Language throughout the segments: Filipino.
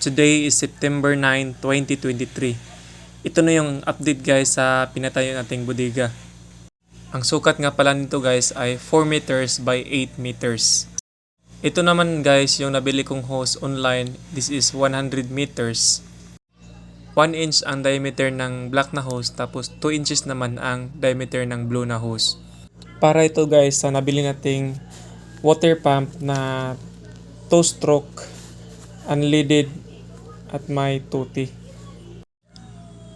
Today is September 9, 2023. Ito na yung update guys sa pinatayo nating bodega. Ang sukat nga pala nito guys ay 4 meters by 8 meters. Ito naman guys yung nabili kong hose online. This is 100 meters. 1 inch ang diameter ng black na hose tapos 2 inches naman ang diameter ng blue na hose. Para ito guys sa nabili nating water pump na 2 stroke unleaded at may tuti.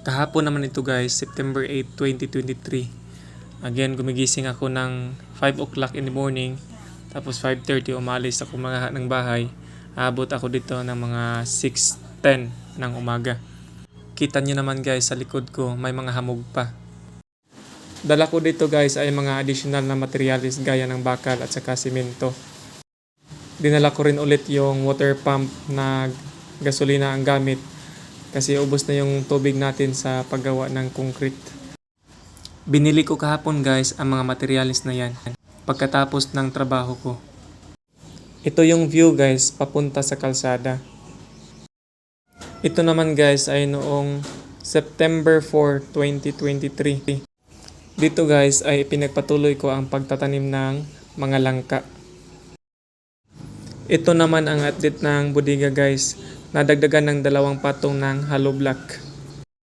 Kahapon naman ito guys, September 8, 2023. Again, gumigising ako ng 5 o'clock in the morning. Tapos 5.30 umalis ako mga ng bahay. Abot ako dito ng mga 6.10 ng umaga. Kita nyo naman guys sa likod ko, may mga hamog pa. Dala ko dito guys ay mga additional na materials gaya ng bakal at saka simento. Dinala ko rin ulit yung water pump na gasolina ang gamit kasi ubos na yung tubig natin sa paggawa ng concrete. Binili ko kahapon guys ang mga materials na yan pagkatapos ng trabaho ko. Ito yung view guys papunta sa kalsada. Ito naman guys ay noong September 4, 2023. Dito guys ay pinagpatuloy ko ang pagtatanim ng mga langka. Ito naman ang update ng bodega guys. Nadagdagan ng dalawang patong ng hollow block.